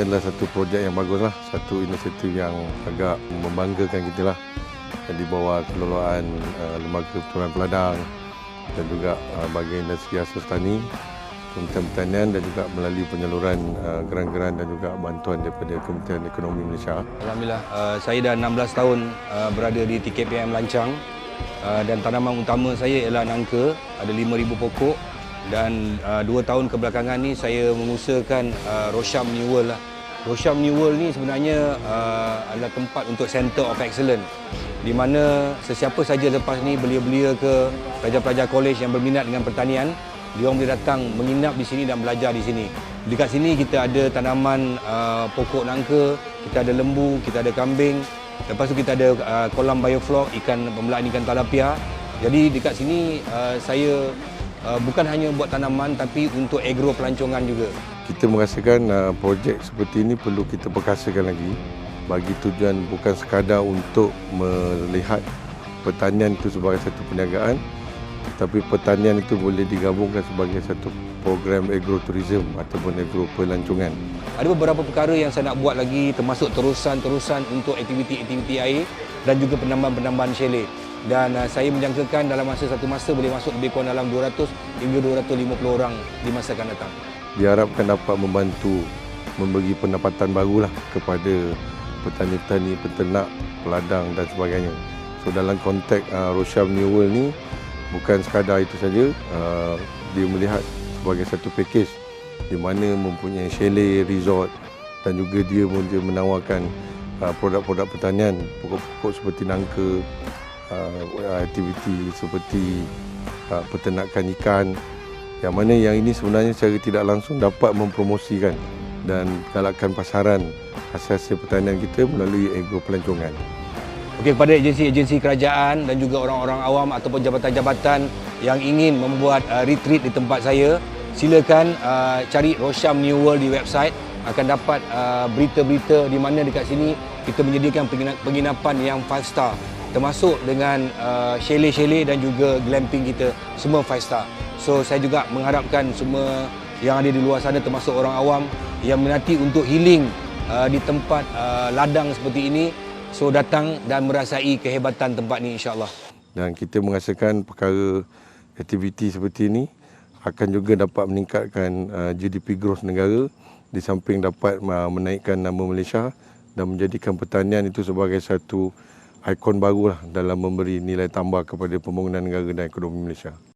ini adalah satu projek yang bagus lah, satu inisiatif yang agak membanggakan kita lah di bawah kelolaan uh, Lembaga Pertukaran Peladang dan juga uh, Bahagian Industri Asas Tani, Kementerian Pertanian dan juga melalui penyaluran uh, geran-geran dan juga bantuan daripada Kementerian Ekonomi Malaysia. Alhamdulillah, uh, saya dah 16 tahun uh, berada di TKPM Lancang uh, dan tanaman utama saya ialah nangka, ada 5,000 pokok dan uh, dua tahun kebelakangan ni saya mengusahakan uh, Rosham New World lah. Rosham New World ni sebenarnya uh, adalah tempat untuk Center of Excellence di mana sesiapa saja lepas ni belia-belia ke pelajar-pelajar kolej yang berminat dengan pertanian, dia orang boleh datang menginap di sini dan belajar di sini. Dekat sini kita ada tanaman uh, pokok nangka, kita ada lembu, kita ada kambing, lepas tu kita ada uh, kolam bioflok, ikan pembelaan ikan talapia. Jadi dekat sini uh, saya uh, bukan hanya buat tanaman tapi untuk agro pelancongan juga. Kita merasakan uh, projek seperti ini perlu kita perkasakan lagi bagi tujuan bukan sekadar untuk melihat pertanian itu sebagai satu perniagaan tetapi pertanian itu boleh digabungkan sebagai satu program agrotourism ataupun agro pelancongan. Ada beberapa perkara yang saya nak buat lagi termasuk terusan-terusan untuk aktiviti-aktiviti air dan juga penambahan-penambahan chalet. Dan uh, saya menjangkakan dalam masa satu masa boleh masuk lebih kurang dalam 200 hingga 250 orang di masa akan datang. Diharapkan dapat membantu memberi pendapatan barulah kepada petani-petani, peternak, peladang dan sebagainya. So dalam konteks uh, Rosham New World ni bukan sekadar itu saja, uh, dia melihat sebagai satu package di mana mempunyai chalet, resort dan juga dia dia menawarkan uh, produk-produk pertanian, pokok-pokok seperti nangka, uh, aktiviti seperti uh, peternakan ikan. Yang mana yang ini sebenarnya secara tidak langsung dapat mempromosikan dan galakkan pasaran hasil-hasil pertanian kita melalui agro pelancongan. Okey kepada agensi-agensi kerajaan dan juga orang-orang awam ataupun jabatan-jabatan yang ingin membuat uh, retreat di tempat saya, silakan uh, cari Rosham New World di website. Akan dapat uh, berita-berita di mana dekat sini kita menyediakan penginapan yang 5 star termasuk dengan uh, chalet-chalet dan juga glamping kita semua 5 star. So saya juga mengharapkan semua yang ada di luar sana termasuk orang awam yang menanti untuk healing uh, di tempat uh, ladang seperti ini so datang dan merasai kehebatan tempat ini insya-Allah. Dan kita merasakan perkara aktiviti seperti ini akan juga dapat meningkatkan uh, GDP growth negara di samping dapat uh, menaikkan nama Malaysia dan menjadikan pertanian itu sebagai satu ikon barulah dalam memberi nilai tambah kepada pembangunan negara dan ekonomi Malaysia.